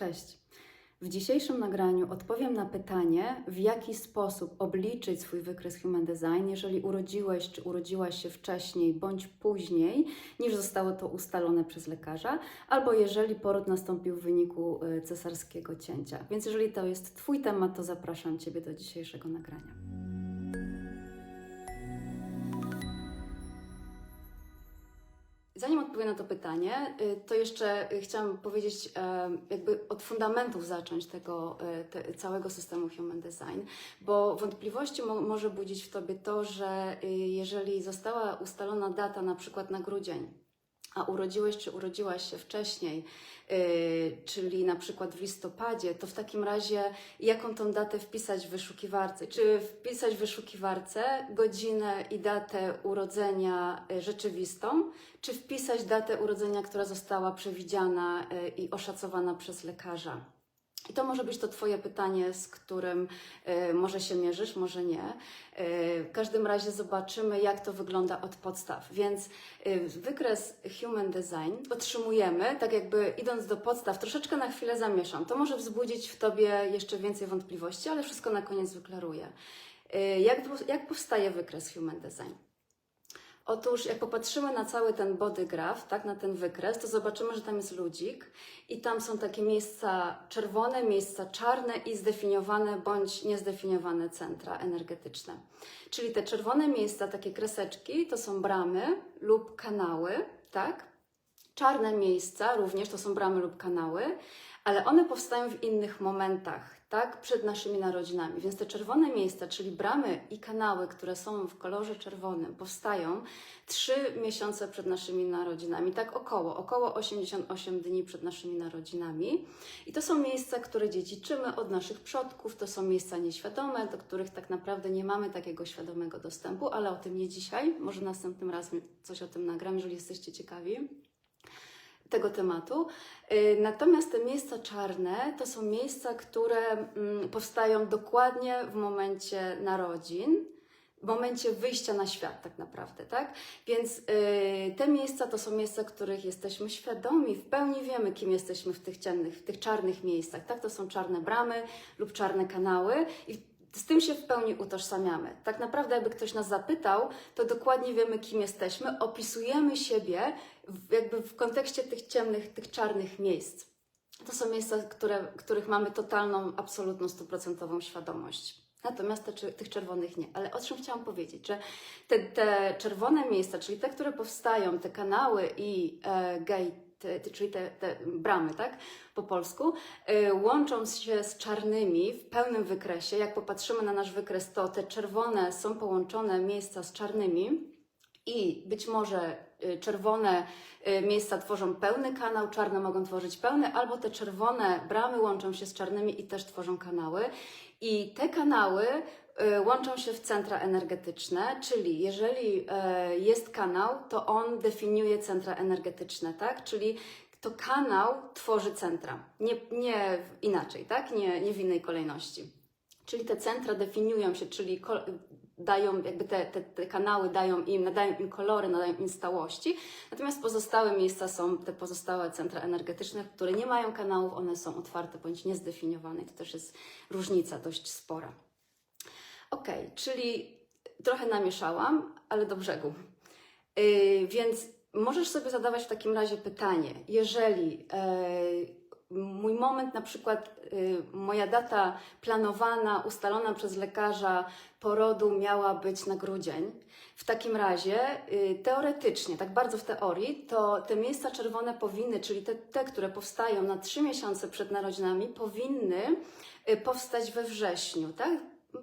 Cześć. W dzisiejszym nagraniu odpowiem na pytanie, w jaki sposób obliczyć swój wykres Human Design, jeżeli urodziłeś czy urodziłaś się wcześniej bądź później, niż zostało to ustalone przez lekarza, albo jeżeli poród nastąpił w wyniku y, cesarskiego cięcia. Więc jeżeli to jest Twój temat, to zapraszam Ciebie do dzisiejszego nagrania. Odpowiem na to pytanie, y, to jeszcze y, chciałam powiedzieć, e, jakby od fundamentów zacząć tego te, całego systemu Human Design, bo wątpliwości mo, może budzić w Tobie to, że y, jeżeli została ustalona data na przykład na grudzień, a urodziłeś czy urodziłaś się wcześniej, yy, czyli na przykład w listopadzie, to w takim razie jaką tą datę wpisać w wyszukiwarce? Czy wpisać w wyszukiwarce godzinę i datę urodzenia yy, rzeczywistą, czy wpisać datę urodzenia, która została przewidziana yy, i oszacowana przez lekarza? I to może być to Twoje pytanie, z którym y, może się mierzysz, może nie. Y, w każdym razie zobaczymy, jak to wygląda od podstaw. Więc y, wykres Human Design otrzymujemy, tak jakby idąc do podstaw, troszeczkę na chwilę zamieszam. To może wzbudzić w Tobie jeszcze więcej wątpliwości, ale wszystko na koniec wyklaruję. Y, jak, jak powstaje wykres Human Design? Otóż, jak popatrzymy na cały ten body graph, tak, na ten wykres, to zobaczymy, że tam jest ludzik i tam są takie miejsca czerwone, miejsca czarne i zdefiniowane bądź niezdefiniowane centra energetyczne. Czyli te czerwone miejsca, takie kreseczki, to są bramy lub kanały, tak? Czarne miejsca również to są bramy lub kanały, ale one powstają w innych momentach, tak, przed naszymi narodzinami. Więc te czerwone miejsca, czyli bramy i kanały, które są w kolorze czerwonym, powstają trzy miesiące przed naszymi narodzinami, tak około, około 88 dni przed naszymi narodzinami. I to są miejsca, które dziedziczymy od naszych przodków, to są miejsca nieświadome, do których tak naprawdę nie mamy takiego świadomego dostępu, ale o tym nie dzisiaj, może następnym razem coś o tym nagram, jeżeli jesteście ciekawi tego tematu. Y, Natomiast te miejsca czarne to są miejsca, które mm, powstają dokładnie w momencie narodzin, w momencie wyjścia na świat, tak naprawdę, tak? Więc y, te miejsca to są miejsca, których jesteśmy świadomi, w pełni wiemy, kim jesteśmy w tych ciemnych, w tych czarnych miejscach, tak? To są czarne bramy lub czarne kanały i z tym się w pełni utożsamiamy. Tak naprawdę, jakby ktoś nas zapytał, to dokładnie wiemy, kim jesteśmy, opisujemy siebie jakby w kontekście tych ciemnych, tych czarnych miejsc. To są miejsca, które, których mamy totalną, absolutną, stuprocentową świadomość. Natomiast te, tych czerwonych nie. Ale o czym chciałam powiedzieć, że te, te czerwone miejsca, czyli te, które powstają, te kanały i e, gate, te, czyli te, te bramy, tak, po polsku, y, łączą się z czarnymi w pełnym wykresie. Jak popatrzymy na nasz wykres, to te czerwone są połączone miejsca z czarnymi i być może y, czerwone y, miejsca tworzą pełny kanał, czarne mogą tworzyć pełny, albo te czerwone bramy łączą się z czarnymi i też tworzą kanały. I te kanały y, łączą się w centra energetyczne, czyli jeżeli e, jest kanał, to on definiuje centra energetyczne, tak? Czyli to kanał tworzy centra, nie, nie inaczej, tak? Nie, nie w innej kolejności. Czyli te centra definiują się, czyli dają, jakby te, te, te kanały dają im, nadają im kolory, nadają im stałości, natomiast pozostałe miejsca są te pozostałe centra energetyczne, które nie mają kanałów, one są otwarte bądź niezdefiniowane to też jest różnica dość spora. Ok, czyli trochę namieszałam, ale do brzegu. Yy, więc możesz sobie zadawać w takim razie pytanie, jeżeli e, mój moment, na przykład y, moja data planowana, ustalona przez lekarza porodu miała być na grudzień, w takim razie y, teoretycznie, tak bardzo w teorii, to te miejsca czerwone powinny, czyli te, te które powstają na trzy miesiące przed narodzinami, powinny y, powstać we wrześniu, tak?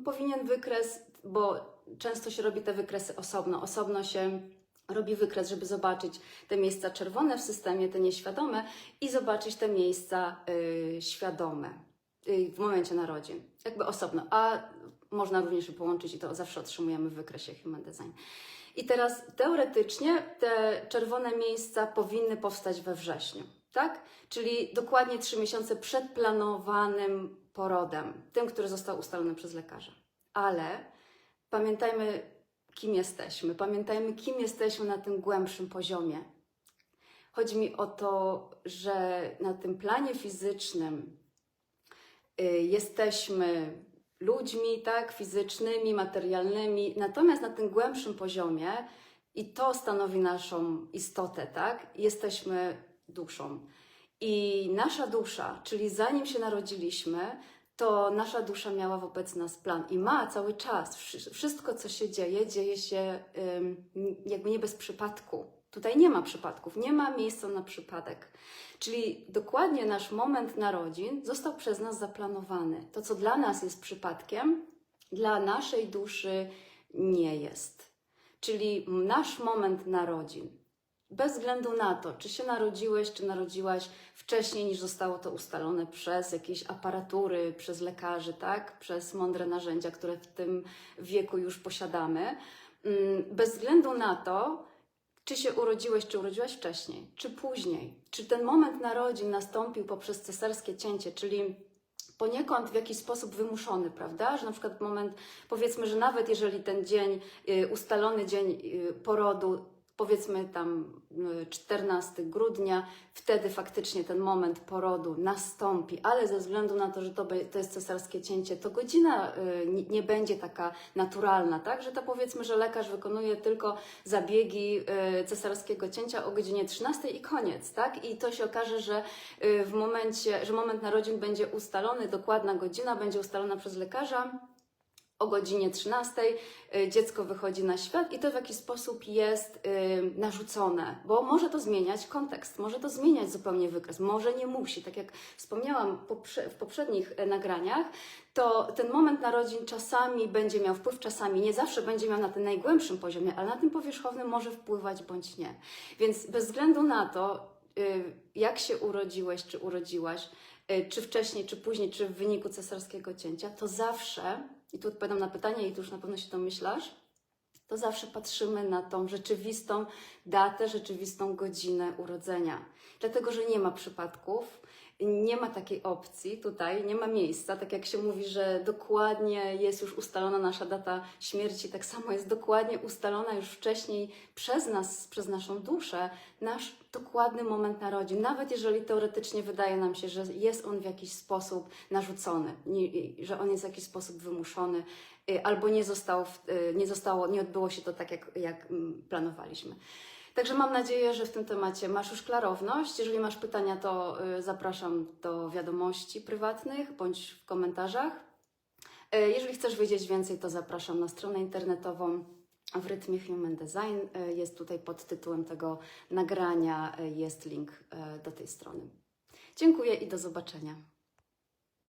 Powinien wykres, bo często się robi te wykresy osobno, osobno się robi wykres, żeby zobaczyć te miejsca czerwone w systemie, te nieświadome i zobaczyć te miejsca y, świadome y, w momencie narodzin, jakby osobno. A można również je połączyć i to zawsze otrzymujemy w wykresie Human Design. I teraz teoretycznie te czerwone miejsca powinny powstać we wrześniu, tak? Czyli dokładnie trzy miesiące przed planowanym porodem, tym, który został ustalony przez lekarza. Ale pamiętajmy, kim jesteśmy. Pamiętajmy, kim jesteśmy na tym głębszym poziomie. Chodzi mi o to, że na tym planie fizycznym y, jesteśmy ludźmi, tak, fizycznymi, materialnymi, natomiast na tym głębszym poziomie i to stanowi naszą istotę, tak, jesteśmy duszą. I nasza dusza, czyli zanim się narodziliśmy, to nasza dusza miała wobec nas plan i ma cały czas. Wszy- Wszystko, co się dzieje, dzieje się jakby nie bez przypadku. Tutaj nie ma przypadków, nie ma miejsca na przypadek. Czyli dokładnie nasz moment narodzin został przez nas zaplanowany. To, co dla nas jest przypadkiem, dla naszej duszy nie jest. Czyli nasz moment narodzin, bez względu na to, czy się narodziłeś, czy narodziłaś wcześniej niż zostało to ustalone przez jakieś aparatury, przez lekarzy, tak? przez mądre narzędzia, które w tym wieku już posiadamy, mm, bez względu na to, czy się urodziłeś, czy urodziłaś wcześniej, czy później, czy ten moment narodzin nastąpił poprzez cesarskie cięcie, czyli poniekąd w jakiś sposób wymuszony, prawda? Że na przykład moment, powiedzmy, że nawet jeżeli ten dzień, y, ustalony dzień y, porodu, powiedzmy tam y, 14 grudnia, wtedy faktycznie ten moment porodu nastąpi, ale ze względu na to, że to, to jest cesarskie cięcie, to godzina y, nie, będzie taka naturalna, tak? Że to powiedzmy, że lekarz wykonuje tylko zabiegi y, cesarskiego cięcia o godzinie 13 i koniec, tak? I to się okaże, że w momencie, że moment narodzin będzie ustalony, dokładna godzina będzie ustalona przez lekarza, o godzinie 13 y, dziecko wychodzi na świat i to w jakiś sposób jest y, narzucone, bo może to zmieniać kontekst, może to zmieniać zupełnie wykres, może nie musi. Tak jak wspomniałam w poprzednich e, nagraniach, to ten moment narodzin czasami będzie miał wpływ, czasami nie zawsze będzie miał na tym najgłębszym poziomie, ale na tym powierzchownym może wpływać bądź nie. Więc bez względu na to, y, jak się urodziłeś czy urodziłaś, y, czy wcześniej, czy później, czy w wyniku cesarskiego cięcia, to zawsze, i tu odpowiadam na pytanie i tu już na pewno się domyślasz, to zawsze patrzymy na tą rzeczywistą datę, rzeczywistą godzinę urodzenia. Dlatego, że nie ma przypadków, nie ma takiej opcji tutaj, nie ma miejsca. Tak jak się mówi, że dokładnie jest już ustalona nasza data śmierci, tak samo jest dokładnie ustalona już wcześniej przez nas, przez naszą duszę, nasz dokładny moment narodzin. Nawet jeżeli teoretycznie wydaje nam się, że jest on w jakiś sposób narzucony, że on jest w jakiś sposób wymuszony, y, albo nie, został, y, nie zostało, nie odbyło się to tak, jak, jak mm, planowaliśmy. Także mam nadzieję, że w tym temacie masz już klarowność. Jeżeli masz pytania, to y, zapraszam do wiadomości prywatnych bądź w komentarzach. Y, Jeżeli chcesz wiedzieć więcej, to zapraszam na stronę internetową w rytmie Human Design. Y, Jest tutaj pod tytułem tego nagrania, jest link do tej strony. Dziękuję i do zobaczenia.